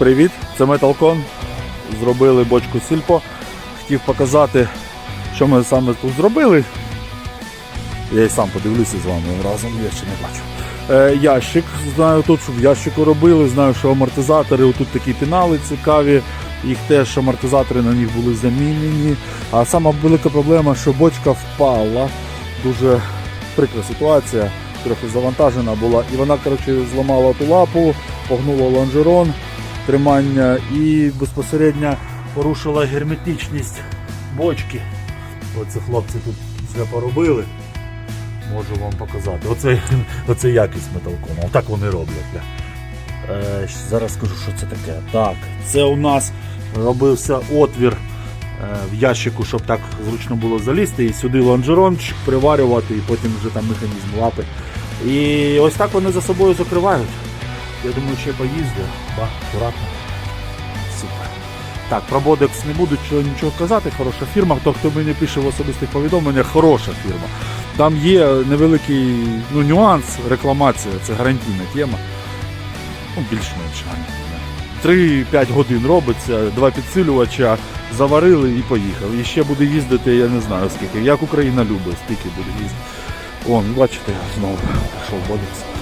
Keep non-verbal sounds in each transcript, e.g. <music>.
Привіт, це Металкон. Зробили бочку сільпо. Хотів показати, що ми саме тут зробили. Я і сам подивлюся з вами разом, я ще не бачу. Е, ящик, знаю тут, що в ящику робили, знаю, що амортизатори, тут такі пінали цікаві, їх теж амортизатори на них були замінені. А сама велика проблема, що бочка впала. Дуже прикра ситуація, трохи завантажена була. І вона коротше, зламала ту лапу, погнула лонжерон тримання і безпосередньо порушила герметичність бочки. Оце хлопці тут все поробили. Можу вам показати. Оце, <laughs> оце якість металкону. Отак вони роблять. Е, зараз скажу, що це таке. Так, це у нас робився отвір е, в ящику, щоб так зручно було залізти, і сюди лонжерончик приварювати, і потім вже там механізм лапи. І ось так вони за собою закривають. Я думаю, ще поїздив. Ба, акуратно. Супер. Так, про Бодекс не буду нічого казати, хороша фірма. Хто хто мені пише в особистих повідомленнях, хороша фірма. Там є невеликий ну, нюанс, рекламація, це гарантійна тема. Ну, більш-менш гарантійна. 3-5 годин робиться, два підсилювача, заварили і поїхав. І ще буде їздити, я не знаю скільки. Як Україна любить, стільки буде їздити. Вон, бачите, знову пішов Бодекс.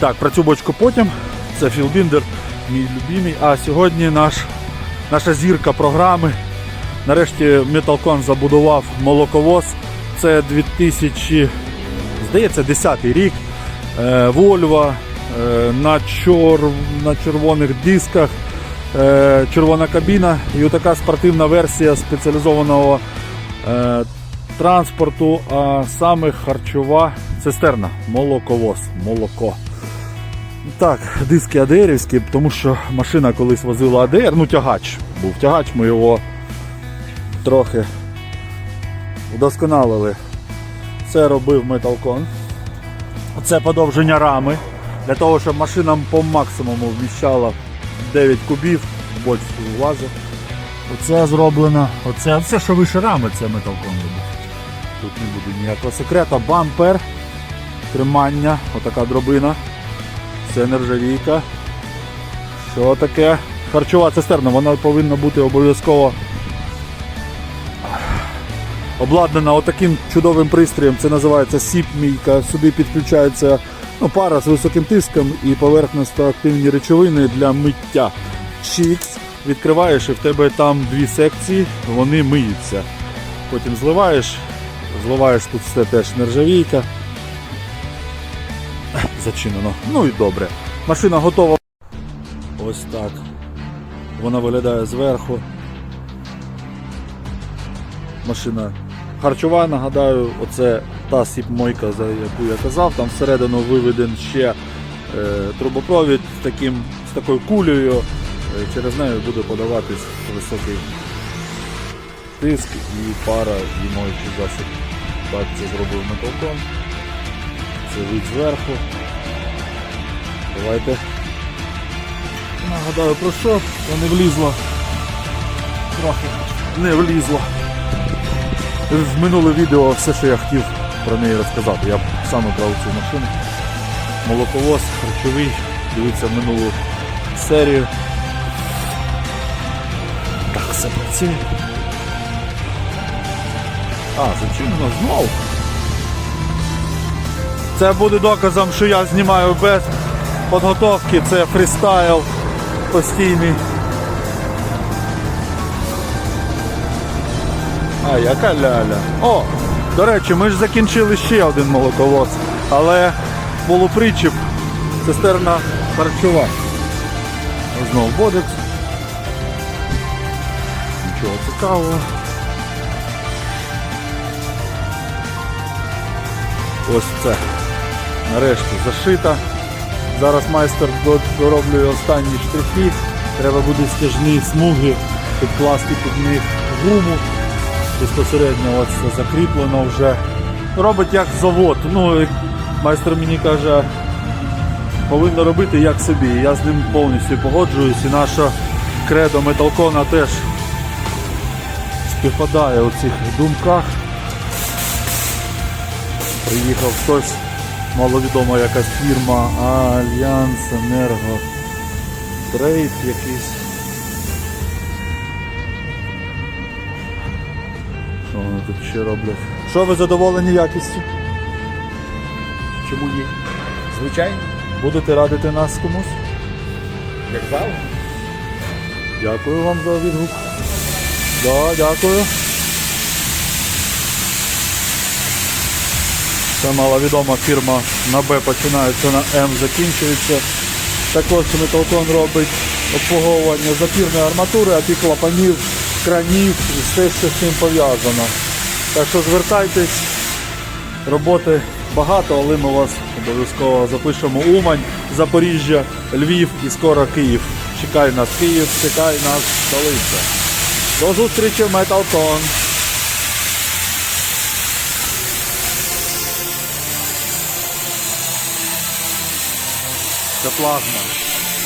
Так, про цю бочку потім. Це Філбіндер, мій любимий. А сьогодні наш, наша зірка програми. Нарешті Металкон забудував молоковоз. Це 2000, здається, 10 рік. Е, Вольво е, на, чор, на червоних дисках, е, червона кабіна і отака спортивна версія спеціалізованого транспорту, а саме харчова цистерна, молоковоз, молоко. Так, диски АДРівські, тому що машина колись возила АДР, ну тягач був тягач, ми його трохи вдосконалили. Це робив Металкон. Це подовження рами. Для того, щоб машина по максимуму вміщала 9 кубів, бочку влазить. Оце зроблено. Оце все, що вище рами, це Металкон робить. Тут не буде ніякого секрета. Бампер, тримання, отака дробина. Це нержавійка. Що таке? Харчова цистерна, вона повинна бути обов'язково обладнана отаким чудовим пристроєм. Це називається сіп-мійка. Сюди підключається ну, пара з високим тиском і поверхностно-активні речовини для миття. Чікс. Відкриваєш і в тебе там дві секції, вони миються. Потім зливаєш, зливаєш тут все теж нержавійка. Зачинено. Ну і добре. Машина готова. Ось так. Вона виглядає зверху. Машина харчова, нагадаю, оце та сіп-мойка, за яку я казав. Там всередину виведен ще е, трубопровід з, таким, з такою кулею. Е, через неї буде подаватись високий тиск і пара, і моючий засіб. Так це зробив металкон. Це вид зверху. Давайте. Нагадаю про що, то не влізло. Трохи не влізло. В минуле відео все, що я хотів про неї розказати. Я саме брав цю машину. Молоковоз, харчовий. Дивіться минулу серію. Так, все працює. А, зачинено знову. Це буде доказом, що я знімаю без підготовки, це фрістайл постійний. А, яка ляля. О, до речі, ми ж закінчили ще один молоковоз, але полупричіп, цистерна харчова. Знову бодекс. Нічого цікавого. Ось це. Нарешті зашита. Зараз майстер до- дороблює останні штрихи. Треба буде стяжні смуги підкласти під них гуму. Безпосередньо ось це закріплено вже. Робить як завод. Ну, майстер мені каже, повинно робити як собі. Я з ним повністю погоджуюсь і наша кредо металкона теж співпадає у цих думках. Приїхав хтось, маловідома якась фірма Альянс Енерго. Трейд якийсь. Що вони тут ще роблять? Що ви задоволені якістю? Чому ні? Звичайно, Будете радити нас комусь? як завжди. Дякую вам за відгук. Да, дякую. Це маловідома фірма на Б починається, на М закінчується. Також Металкон робить обслуговування запірної арматури, а клапанів, кранів і все, що з цим пов'язано. Так що звертайтесь, роботи багато, але ми вас обов'язково запишемо Умань, Запоріжжя, Львів і скоро Київ. Чекай нас Київ, чекай нас столиця. До зустрічі в Металкон. Це плазма.